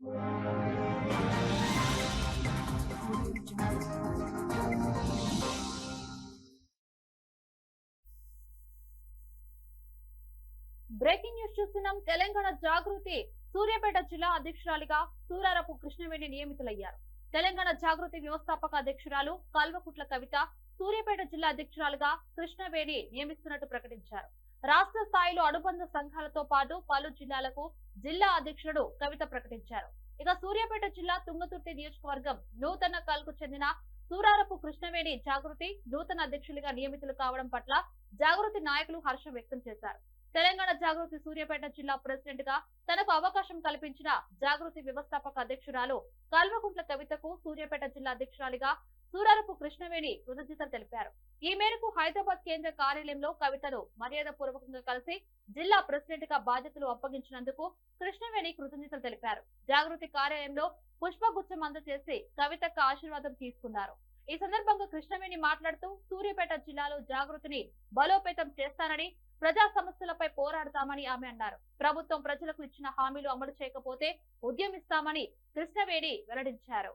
Breaking news చూస్తున్నాం. తెలంగాణ జాగృతి సూర్యాపేట జిల్లా అధ్యక్షురాలిగా సూరారపు కృష్ణవేణి నియమితులయ్యారు. తెలంగాణ జాగృతి వ్యవస్థాపక అధ్యక్షురాలు కల్వకుట్ల కవిత సూర్యాపేట జిల్లా అధ్యక్షురాలుగా కృష్ణవేణి నియమిస్తున్నట్టు ప్రకటించారు. రాష్ట్ర స్థాయిలో అనుబంధ సంఘాలతో పాటు పలు జిల్లాలకు జిల్లా అధ్యక్షుడు కవిత ప్రకటించారు. ఇక సూర్యాపేట జిల్లా తుంగతుర్తి నియోజకవర్గం నూతన కల్కు చెందిన సూరారపు కృష్ణవేణి జాగృతి నూతన అధ్యక్షులుగా నియమితులు కావడం పట్ల జాగృతి నాయకులు హర్షం వ్యక్తం చేశారు. తెలంగాణ జాగృతి సూర్యాపేట జిల్లా ప్రెసిడెంట్గా తనకు అవకాశం కల్పించిన జాగృతి వ్యవస్థాపక అధ్యక్షురాలు కల్వకుంట్ల కవితకు సూర్యాపేట జిల్లా అధ్యక్షురాలిగా సూరారపు కృష్ణవేణి కృతజ్ఞతలు తెలిపారు. ఈ మేరకు హైదరాబాద్ కేంద్ర కార్యాలయంలో కవితను మర్యాద పూర్వకంగా కలిసి జిల్లా ప్రెసిడెంట్గా బాధ్యతలు అప్పగించినందుకు కృష్ణవేణి కృతజ్ఞతలు తెలిపారు. జాగృతి కార్యాలయంలో పుష్పగుచ్చం అందజేసి కవితకు ఆశీర్వాదం తీసుకున్నారు. ఈ సందర్భంగా కృష్ణవేణి మాట్లాడుతూ సూర్యాపేట జిల్లాలో జాగృతిని బలోపేతం చేస్తానని ప్రజా సమస్యలపై పోరాడతామని ఆమె అన్నారు. ప్రభుత్వం ప్రజలకు ఇచ్చిన హామీలు అమలు చేయకపోతే ఉద్యమిస్తామని కృష్ణవేణి వెల్లడించారు.